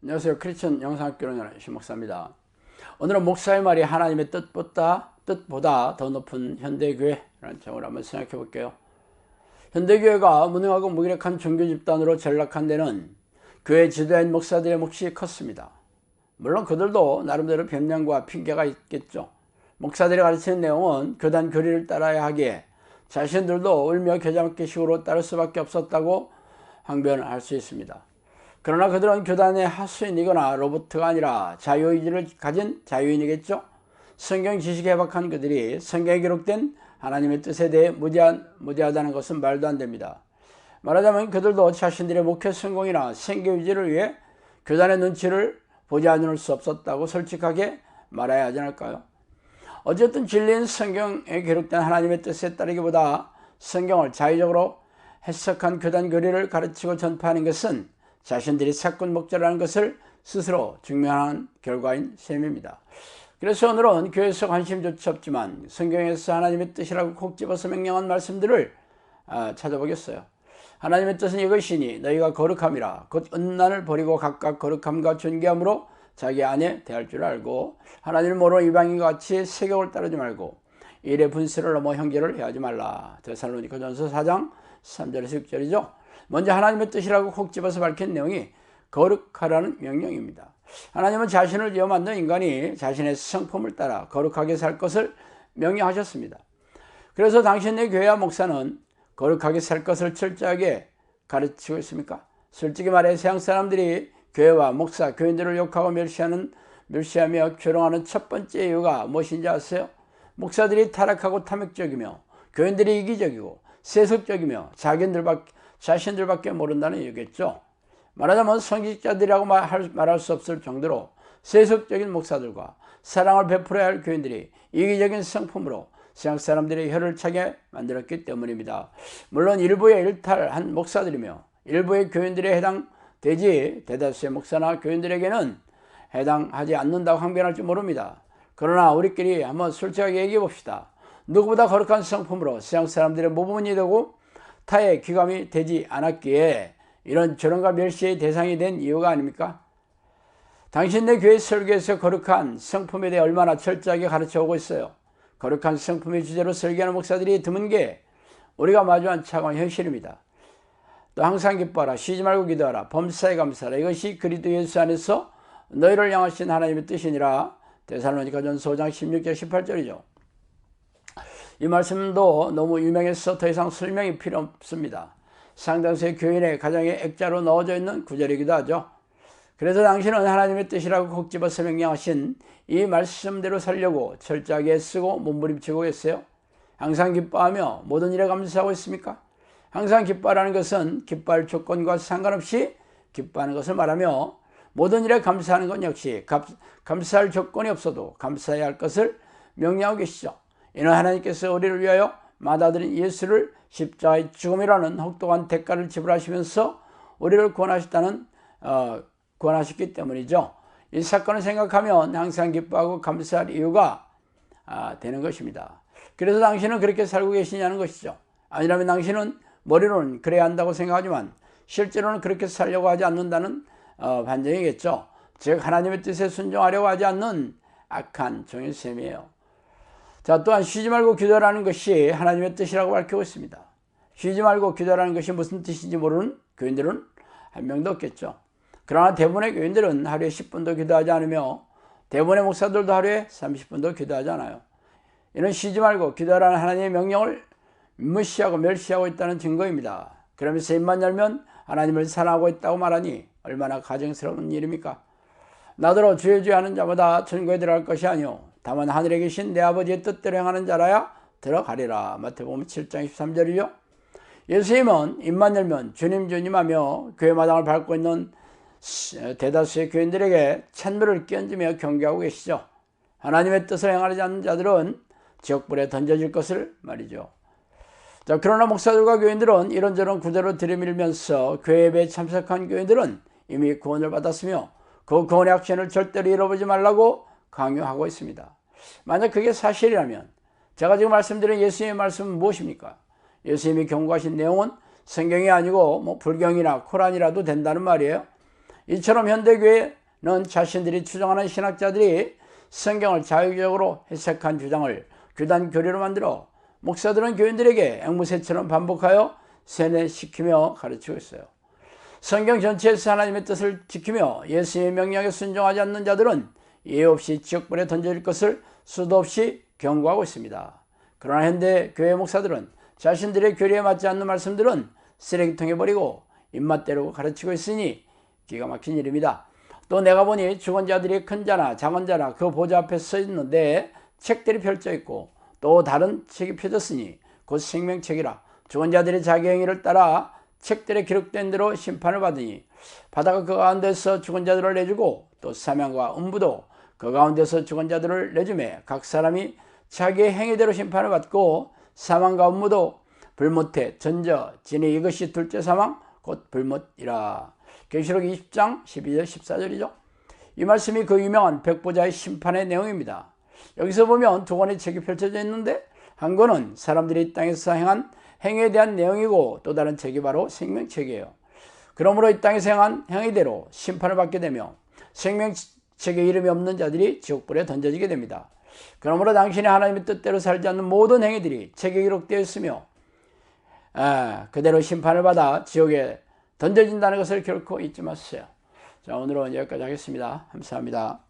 안녕하세요. 크리스천 영상학교론의 신목사입니다. 오늘은 목사의 말이 하나님의 뜻보다, 뜻보다 더 높은 현대교회라는 제목을 한번 생각해 볼게요. 현대교회가 무능하고 무기력한 종교 집단으로 전락한 데는 교회 지도인 목사들의 몫이 컸습니다. 물론 그들도 나름대로 변명과 핑계가 있겠죠. 목사들이 가르치는 내용은 교단 교리를 따라야 하기에 자신들도 울며 겨자먹기 식으로 따를 수밖에 없었다고 항변을 할 수 있습니다. 그러나 그들은 교단의 하수인이거나 로봇가 아니라 자유의지를 가진 자유인이겠죠. 성경 지식에 해박한 그들이 성경에 기록된 하나님의 뜻에 대해 무지한, 무지하다는 것은 말도 안 됩니다. 말하자면 그들도 자신들의 목회 성공이나 생계 유지를 위해 교단의 눈치를 보지 않을 수 없었다고 솔직하게 말해야 하지 않을까요? 어쨌든 진리인 성경에 기록된 하나님의 뜻에 따르기보다 성경을 자의적으로 해석한 교단 교리를 가르치고 전파하는 것은 자신들이 사건 목자라는 것을 스스로 증명한 결과인 셈입니다. 그래서 오늘은 교회에서 관심조차 없지만 성경에서 하나님의 뜻이라고 콕 집어서 명령한 말씀들을 아, 찾아보겠어요. 하나님의 뜻은 이것이니 너희가 거룩함이라 곧 은난을 버리고 각각 거룩함과 존귀함으로 자기 안에 대할 줄 알고 하나님을 모르는 이방인과 같이 세격을 따르지 말고 일의 분세를 넘어 형제를 해하지 말라. 데살로니가 전서 4장 3절에서 6절이죠. 먼저 하나님의 뜻이라고 콕 집어서 밝힌 내용이 거룩하라는 명령입니다. 하나님은 자신을 지어 만든 인간이 자신의 성품을 따라 거룩하게 살 것을 명령하셨습니다. 그래서 당신의 교회와 목사는 거룩하게 살 것을 철저하게 가르치고 있습니까? 솔직히 말해 세상 사람들이 교회와 목사, 교인들을 욕하고 멸시하는 멸시하며 조롱하는 첫 번째 이유가 무엇인지 아세요? 목사들이 타락하고 탐욕적이며 교인들이 이기적이고 세속적이며 자기들밖에 자신들밖에 모른다는 얘기겠죠. 말하자면 성직자들이라고 말할 수 없을 정도로 세속적인 목사들과 사랑을 베풀어야 할 교인들이 이기적인 성품으로 세상 사람들의 혀를 차게 만들었기 때문입니다. 물론 일부의 일탈한 목사들이며 일부의 교인들에 해당되지 대다수의 목사나 교인들에게는 해당하지 않는다고 항변할지 모릅니다. 그러나 우리끼리 한번 솔직하게 얘기해 봅시다. 누구보다 거룩한 성품으로 세상 사람들의 모범이 되고 타의 귀감이 되지 않았기에 이런 조롱과 멸시의 대상이 된 이유가 아닙니까? 당신네 교회 설교에서 거룩한 성품에 대해 얼마나 철저하게 가르쳐 오고 있어요. 거룩한 성품의 주제로 설교하는 목사들이 드문 게 우리가 마주한 차가운 현실입니다. 또 항상 기뻐하라, 쉬지 말고 기도하라, 범사에 감사하라. 이것이 그리스도 예수 안에서 너희를 향하신 하나님의 뜻이니라. 데살로니가 전서 5장 16절 18절이죠. 이 말씀도 너무 유명해서 더 이상 설명이 필요 없습니다. 상당수의 교인의 가정에 액자로 넣어져 있는 구절이기도 하죠. 그래서 당신은 하나님의 뜻이라고 콕 집어서 명령하신 이 말씀대로 살려고 철저하게 쓰고 몸부림치고 계세요. 항상 기뻐하며 모든 일에 감사하고 있습니까? 항상 기뻐하라는 것은 기뻐할 조건과 상관없이 기뻐하는 것을 말하며 모든 일에 감사하는 것 역시 감사할 조건이 없어도 감사해야 할 것을 명령하고 계시죠. 이는 하나님께서 우리를 위하여 마다드린 예수를 십자가의 죽음이라는 혹독한 대가를 지불하시면서 우리를 구원하셨다는 어, 구원하셨기 때문이죠. 이 사건을 생각하면 항상 기뻐하고 감사할 이유가 아, 되는 것입니다. 그래서 당신은 그렇게 살고 계시냐는 것이죠. 아니라면 당신은 머리로는 그래야 한다고 생각하지만 실제로는 그렇게 살려고 하지 않는다는 어, 반증이겠죠. 즉 하나님의 뜻에 순종하려고 하지 않는 악한 종의 셈이에요. 자, 또한 쉬지 말고 기도라는 것이 하나님의 뜻이라고 밝히고 있습니다. 쉬지 말고 기도라는 것이 무슨 뜻인지 모르는 교인들은 한 명도 없겠죠. 그러나 대부분의 교인들은 하루에 10분도 기도하지 않으며 대부분의 목사들도 하루에 30분도 기도하지 않아요. 이는 쉬지 말고 기도하라는 하나님의 명령을 무시하고 멸시하고 있다는 증거입니다. 그러면서 입만 열면 하나님을 사랑하고 있다고 말하니 얼마나 가정스러운 일입니까? 나더러 주의 주의 하는 자마다 천국에 들어갈 것이 아니오 다만 하늘에 계신 내 아버지의 뜻대로 행하는 자라야 들어가리라. 마태복음 7장 13절이죠. 예수님은 입만 열면 주님 주님 하며 교회 마당을 밟고 있는 대다수의 교인들에게 찬물을 끼얹으며 경계하고 계시죠. 하나님의 뜻을 행하지 않는 자들은 지옥불에 던져질 것을 말이죠. 자, 그러나 목사들과 교인들은 이런저런 구제로 들이밀면서 교회 예배에 참석한 교인들은 이미 구원을 받았으며 그 구원의 액션을 절대로 잃어보지 말라고 강요하고 있습니다. 만약 그게 사실이라면 제가 지금 말씀드린 예수님의 말씀은 무엇입니까? 예수님이 경고하신 내용은 성경이 아니고 뭐 불경이나 코란이라도 된다는 말이에요. 이처럼 현대교회는 자신들이 추정하는 신학자들이 성경을 자유적으로 해석한 주장을 교단 교리로 만들어 목사들은 교인들에게 앵무새처럼 반복하여 세뇌시키며 가르치고 있어요. 성경 전체에서 하나님의 뜻을 지키며 예수의 명령에 순종하지 않는 자들은 예의 없이 지옥불에 던져질 것을 수도 없이 경고하고 있습니다. 그러나 현대 교회 목사들은 자신들의 교리에 맞지 않는 말씀들은 쓰레기통에 버리고 입맛대로 가르치고 있으니 기가 막힌 일입니다. 또 내가 보니 죽은 자들이 큰 자나 작은 자나 그 보좌 앞에 서 있는데 책들이 펼쳐 있고 또 다른 책이 펴졌으니 곧 생명책이라 죽은 자들이 자기 행위를 따라 책들에 기록된 대로 심판을 받으니 바다가 그 가운데서 죽은 자들을 내주고 또 사명과 음부도 그 가운데서 죽은 자들을 내주매 각 사람이 자기의 행위대로 심판을 받고 사망과 음무도 불못해 전저 진의 이것이 둘째 사망 곧 불못이라 계시록 20장 12절 14절이죠. 이 말씀이 그 유명한 백보자의 심판의 내용입니다. 여기서 보면 두 권의 책이 펼쳐져 있는데 한 권은 사람들이 땅에서 행한 행위에 대한 내용이고 또 다른 책이 바로 생명책이에요. 그러므로 이 땅에서 행한 행위대로 심판을 받게 되며 생명 책에 이름이 없는 자들이 지옥불에 던져지게 됩니다. 그러므로 당신이 하나님의 뜻대로 살지 않는 모든 행위들이 책에 기록되어 있으며 아, 그대로 심판을 받아 지옥에 던져진다는 것을 결코 잊지 마세요. 자, 오늘은 여기까지 하겠습니다. 감사합니다.